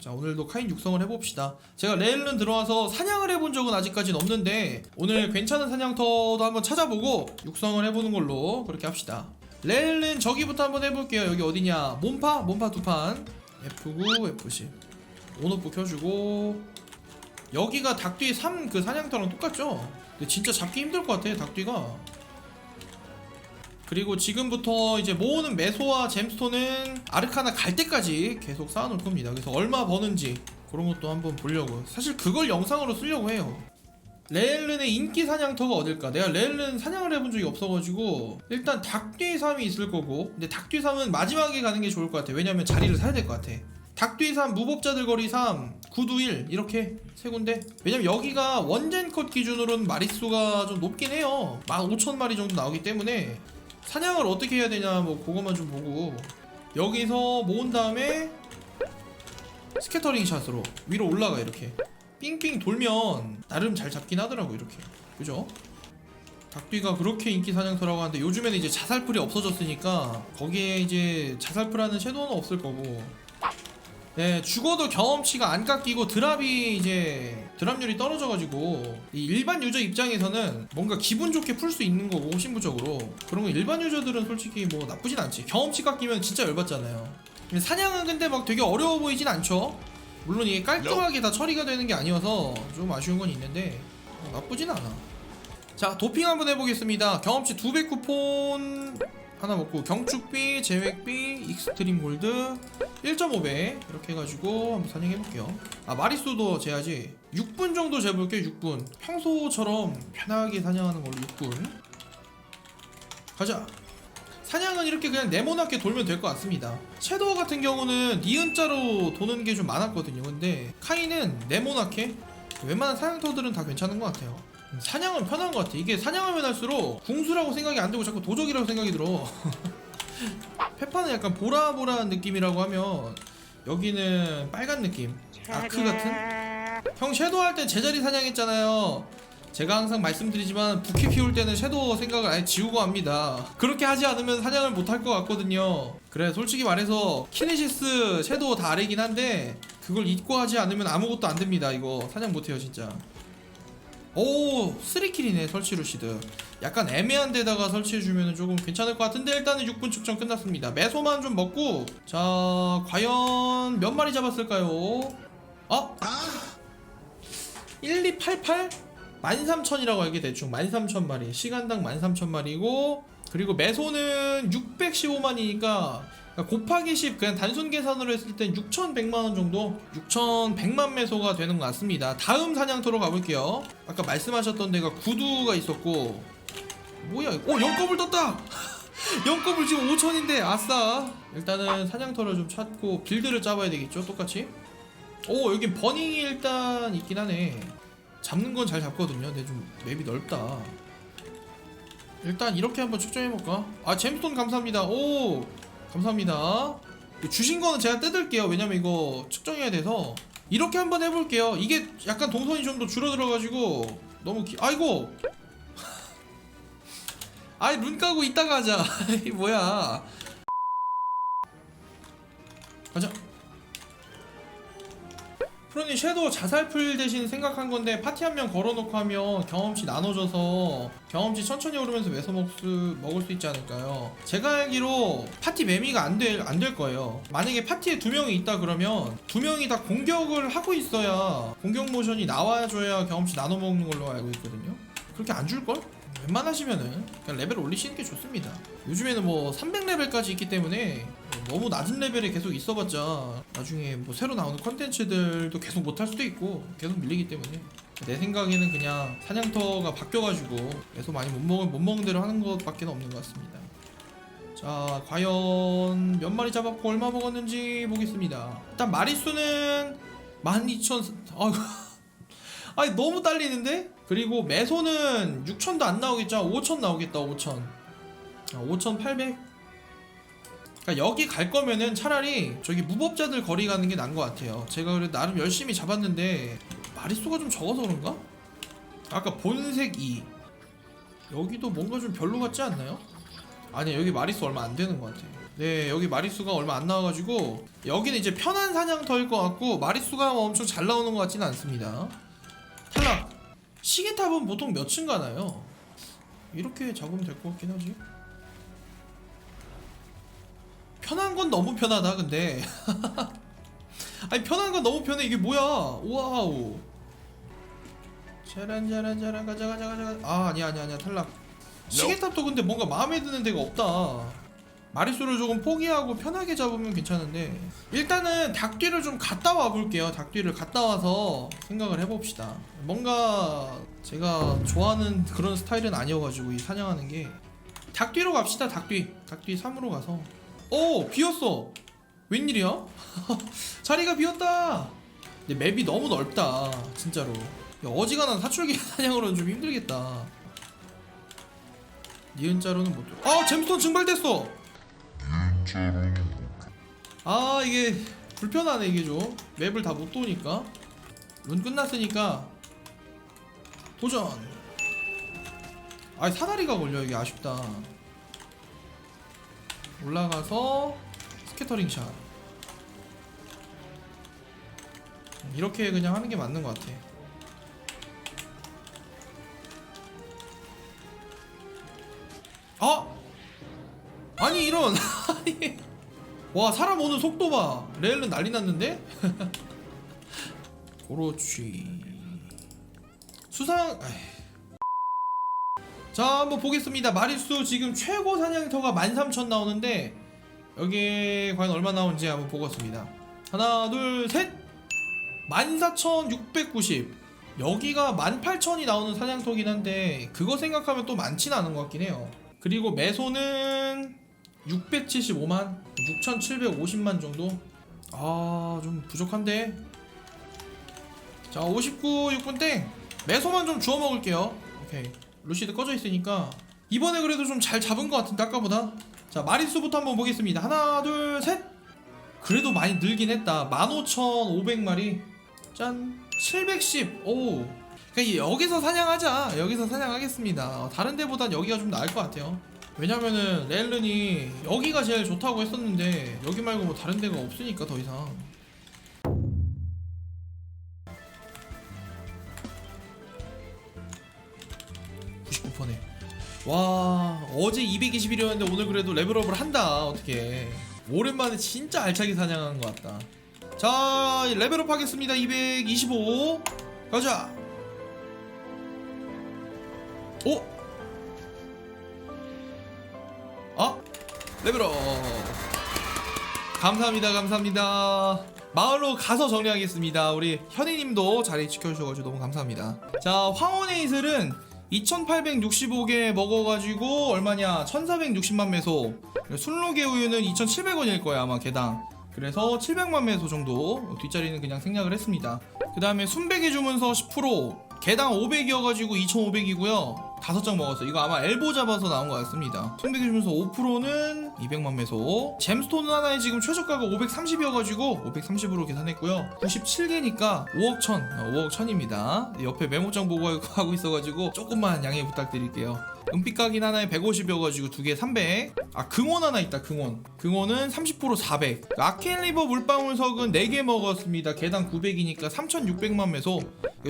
자 오늘도 카인 육성을 해봅시다. 제가 레일은 들어와서 사냥을 해본 적은 아직까지는 없는데 오늘 괜찮은 사냥터도 한번 찾아보고 육성을 해보는 걸로 그렇게 합시다. 레일은 저기부터 한번 해볼게요. 여기 어디냐? 몸파? 몸파 두판. F9, F10 온오프 켜주고. 여기가 닭뒤 3 그 사냥터랑 똑같죠? 근데 진짜 잡기 힘들 것 같아 닭뒤가 그리고 지금부터 이제 모으는 메소와 잼스톤은 아르카나 갈 때까지 계속 쌓아놓을 겁니다. 그래서 얼마 버는지 그런 것도 한번 보려고. 사실 그걸 영상으로 쓰려고 해요. 레일른의 인기 사냥터가 어딜까? 내가 레일른 사냥을 해본 적이 없어가지고 일단 닭뒤 3이 있을 거고 근데 닭뒤 3은 마지막에 가는 게 좋을 것 같아. 왜냐면 자리를 사야 될 것 같아. 닭뒤 3, 무법자들 거리 3, 구두 1 이렇게 세 군데 왜냐면 여기가 원젠 컷 기준으로는 마리수가 좀 높긴 해요 15,000마리 정도 나오기 때문에 사냥을 어떻게 해야 되냐 뭐 그거만 좀 보고. 여기서 모은 다음에 스캐터링 샷으로 위로 올라가 이렇게. 삥삥 돌면 나름 잘 잡긴 하더라고 이렇게. 그죠? 닭뒤가 그렇게 인기 사냥터라고 하는데 요즘에는 이제 자살풀이 없어졌으니까 거기에 이제 자살풀하는 섀도우는 없을 거고 네, 죽어도 경험치가 안 깎이고 드랍이 이제 드랍률이 떨어져가지고 이 일반 유저 입장에서는 뭔가 기분 좋게 풀 수 있는 거고 신부적으로. 그런 거 일반 유저들은 솔직히 뭐 나쁘진 않지. 경험치 깎이면 진짜 열받잖아요. 사냥은 근데 막 되게 어려워 보이진 않죠? 물론 이게 깔끔하게 다 처리가 되는 게 아니어서 좀 아쉬운 건 있는데 어, 나쁘진 않아. 자 도핑 한번 해보겠습니다. 경험치 2배 쿠폰 하나 먹고 경축비, 제획비, 익스트림 골드 1.5배 이렇게 해가지고 한번 사냥해볼게요. 아 마리수도 재야지. 6분 정도 재볼게요 6분. 평소처럼 편하게 사냥하는 걸로 6분. 가자. 사냥은 이렇게 그냥 네모나게 돌면 될 것 같습니다. 섀도우 같은 경우는 니은자로 도는 게 좀 많았거든요. 근데 카이는 네모나게 웬만한 사냥터들은 다 괜찮은 것 같아요 사냥은 편한 것 같아. 이게 사냥하면 할수록 궁수라고 생각이 안 들고 자꾸 도적이라고 생각이 들어. 페파는 약간 보라보라한 느낌이라고 하면 여기는 빨간 느낌. 아크 같은? 형 섀도우 할 때 제자리 사냥했잖아요. 제가 항상 말씀드리지만 부캐 키울 때는 섀도우 생각을 아예 지우고 합니다. 그렇게 하지 않으면 사냥을 못할 것 같거든요. 그래 솔직히 말해서 키네시스 섀도우 다 아래긴 한데 그걸 잊고 하지 않으면 아무것도 안 됩니다. 이거 사냥 못해요 진짜 오 3킬이네 설치 루시드. 약간 애매한 데다가 설치해주면 조금 괜찮을 것 같은데 일단은 6분 측정 끝났습니다. 매소만 좀 먹고 자 과연 몇 마리 잡았을까요? 어? 1288? 13,000이라고 알게 대충 13,000마리. 시간당 13,000마리고 그리고 매소는 615만이니까 곱하기 10 그냥 단순 계산으로 했을 땐 6,100만원 정도? 6,100만 매소가 되는 것 같습니다. 다음 사냥터로 가볼게요. 아까 말씀하셨던 데가 구두가 있었고. 뭐야 오 영겁을 떴다! 영겁을 지금 5천인데 아싸! 일단은 사냥터를 좀 찾고 빌드를 짜봐야 되겠죠 똑같이? 오 여기 버닝이 일단 있긴 하네. 잡는 건 잘 잡거든요. 근데 좀 맵이 넓다 일단 이렇게 한번 측정해볼까? 아 잼스톤 감사합니다. 오 감사합니다. 주신 거는 제가 뜯을게요. 왜냐면 이거 측정해야 돼서. 이렇게 한번 해볼게요. 이게 약간 동선이 좀 더 줄어들어가지고 너무 기... 아이고. 아이 눈 까고 이따가 하자. 이 뭐야. 가자 프로님 섀도우 자살풀 대신 생각한 건데 파티 한 명 걸어놓고 하면 경험치 나눠져서 경험치 천천히 오르면서 매서 먹을 수, 먹을 수 있지 않을까요? 제가 알기로 파티 매미가 안 될 안 될 거예요. 만약에 파티에 두 명이 있다 그러면 두 명이 다 공격을 하고 있어야 공격 모션이 나와줘야 경험치 나눠 먹는 걸로 알고 있거든요. 그렇게 안 줄 걸? 웬만하시면은 그냥 레벨 올리시는 게 좋습니다. 요즘에는 뭐 300레벨까지 있기 때문에 너무 낮은 레벨에 계속 있어봤자 나중에 뭐 새로 나오는 컨텐츠들도 계속 못할 수도 있고 계속 밀리기 때문에 내 생각에는 그냥 사냥터가 바뀌어가지고 계속 많이 못 먹은 못 먹은 대로 하는 것밖에 없는 것 같습니다. 자 과연 몇 마리 잡았고 얼마 먹었는지 보겠습니다. 일단 마리수는 12,000 아이고 아니 너무 딸리는데? 그리고 매소는 6천도 안 나오겠죠? 5천 나오겠다 5천 아, 5,800 그러니까 여기 갈 거면은 차라리 저기 무법자들 거리 가는 게 나은 것 같아요 제가 그래 나름 열심히 잡았는데 마리수가 좀 적어서 그런가? 아까 본색 2 여기도 뭔가 좀 별로 같지 않나요? 아니 여기 마리수 얼마 안 되는 것 같아. 네 여기 마리수가 얼마 안 나와가지고 여기는 이제 편한 사냥터일 것 같고 마리수가 뭐 엄청 잘 나오는 것 같지는 않습니다. 탈락. 시계탑은 보통 몇 층 가나요? 이렇게 잡으면 될 것 같긴 하지. 편한 건 너무 편하다 근데. 아니 편한 건 너무 편해 이게 뭐야? 와우. 짜란 짜란 짜란 가자 가자 가자 가자. 아 아니야 아니야 아니야 탈락. 시계탑도 근데 뭔가 마음에 드는 데가 없다. 마리수를 조금 포기하고 편하게 잡으면 괜찮은데 일단은 닭뒤를 좀 갔다 와 볼게요. 닭뒤를 갔다 와서 생각을 해봅시다. 뭔가 제가 좋아하는 그런 스타일은 아니어가지고 이 사냥하는 게 닭뒤로 갑시다. 닭뒤 닭뒤 3으로 가서 오 비었어. 웬일이야? 자리가 비었다. 근데 맵이 너무 넓다. 진짜로. 야, 어지간한 사출기 사냥으로는 좀 힘들겠다. 니은자로는 못. 들어. 아 잼스톤 증발됐어. 아 이게 불편하네 이게 좀 맵을 다 못 도니까 룬 끝났으니까 도전. 아 사다리가 걸려 이게 아쉽다. 올라가서 스캐터링 샷. 이렇게 그냥 하는 게 맞는 것 같아. 아! 아니 이런 와 사람 오는 속도 봐 레일은 난리 났는데 그렇지 수상 에이. 자 한번 보겠습니다. 마리수 지금 최고 사냥터가 13,000 나오는데 여기에 과연 얼마 나오는지 한번 보겠습니다. 하나 둘셋! 14,690 여기가 18,000이 나오는 사냥터긴 한데 그거 생각하면 또 많진 않은 것 같긴 해요. 그리고 매소는 675만 6,750만 정도? 아 좀 부족한데? 자 59, 6분 땡 매소만 좀 주워 먹을게요. 오케이 루시드 꺼져 있으니까 이번에 그래도 좀 잘 잡은 것 같은데 아까보다 자 마리수부터 한번 보겠습니다 하나 둘 셋 그래도 많이 늘긴 했다 15,500마리 짠 710. 오. 그러니까 여기서 사냥하자. 여기서 사냥하겠습니다. 어, 다른 데보단 여기가 좀 나을 것 같아요. 왜냐면은 렐른이 여기가 제일 좋다고 했었는데 여기 말고 뭐 다른 데가 없으니까 더 이상. 와 어제 221이었는데 오늘 그래도 레벨업을 한다. 어떻게. 오랜만에 진짜 알차게 사냥한 것 같다. 자 레벨업 하겠습니다. 225 가자. 오? 아? 레벨업. 감사합니다 감사합니다. 마을로 가서 정리하겠습니다. 우리 현이님도 자리 지켜주셔가지고 너무 감사합니다. 자 황혼의 이슬은 2865개 먹어가지고 얼마냐? 1460만 매소. 순록의 우유는 2700원일 거야 아마 개당. 그래서 700만 매소 정도 뒷자리는 그냥 생략을 했습니다. 그 다음에 순백의 주문서 10% 개당 500이어가지고 2500이고요 다섯 장 먹었어 이거 아마 엘보 잡아서 나온 것 같습니다 순백의 주문서 5%는 200만 매소 잼스톤 하나에 지금 최저가가 530이어가지고 530으로 계산했고요 97개니까 5억 천 어, 5억 천입니다 옆에 메모장 보고 하고 있어가지고 조금만 양해 부탁드릴게요 은빛각인 하나에 150이어가지고 두 개 300. 아 긍원 하나 있다 긍원. 긍원은 30% 400. 아케인 리버 물방울석은 4개 먹었습니다. 개당 900이니까 3,600만 매소.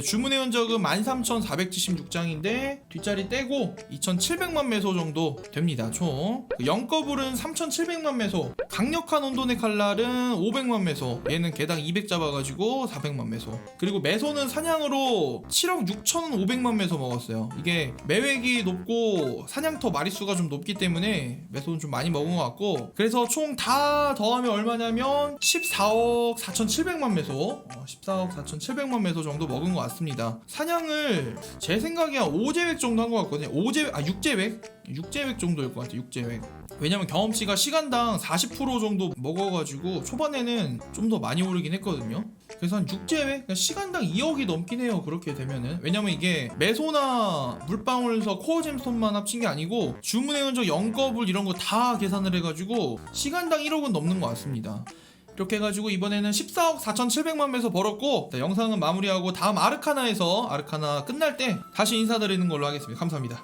주문해온 적은 13,476장인데 뒷자리 떼고 2,700만 매소 정도 됩니다. 총. 그 영꺼불은 3,700만 매소. 강력한 온도의 칼날은 500만 매소. 얘는 개당 200 잡아가지고 400만 매소. 그리고 매소는 사냥으로 7억 6,500만 매소 먹었어요. 이게 매획이 높고 사냥터 마리수가 좀 높기 때문에 매소는 좀 많이 먹은 것 같고 그래서 총 다 더하면 얼마냐면 14억 4,700만 매소 어, 14억 4,700만 매소 정도 먹은 것 같습니다. 사냥을 제 생각에 한 5제획 정도 한 것 같거든요. 5제획 아 6제획? 6제획 정도일 것 같아요 6제획. 왜냐면 경험치가 시간당 40% 정도 먹어가지고 초반에는 좀 더 많이 오르긴 했거든요. 그래서 한 6제획? 그러니까 시간당 2억이 넘긴 해요 그렇게 되면은. 왜냐면 이게 매소나 물방울서 코어 잼스톤만 합친 게 아니고 주문해온 적 영거불 이런 거 다 계산을 해가지고 시간당 1억은 넘는 것 같습니다 이렇게 해가지고 이번에는 14억 4,700만 매서 벌었고 자, 영상은 마무리하고 다음 아르카나에서 아르카나 끝날 때 다시 인사드리는 걸로 하겠습니다. 감사합니다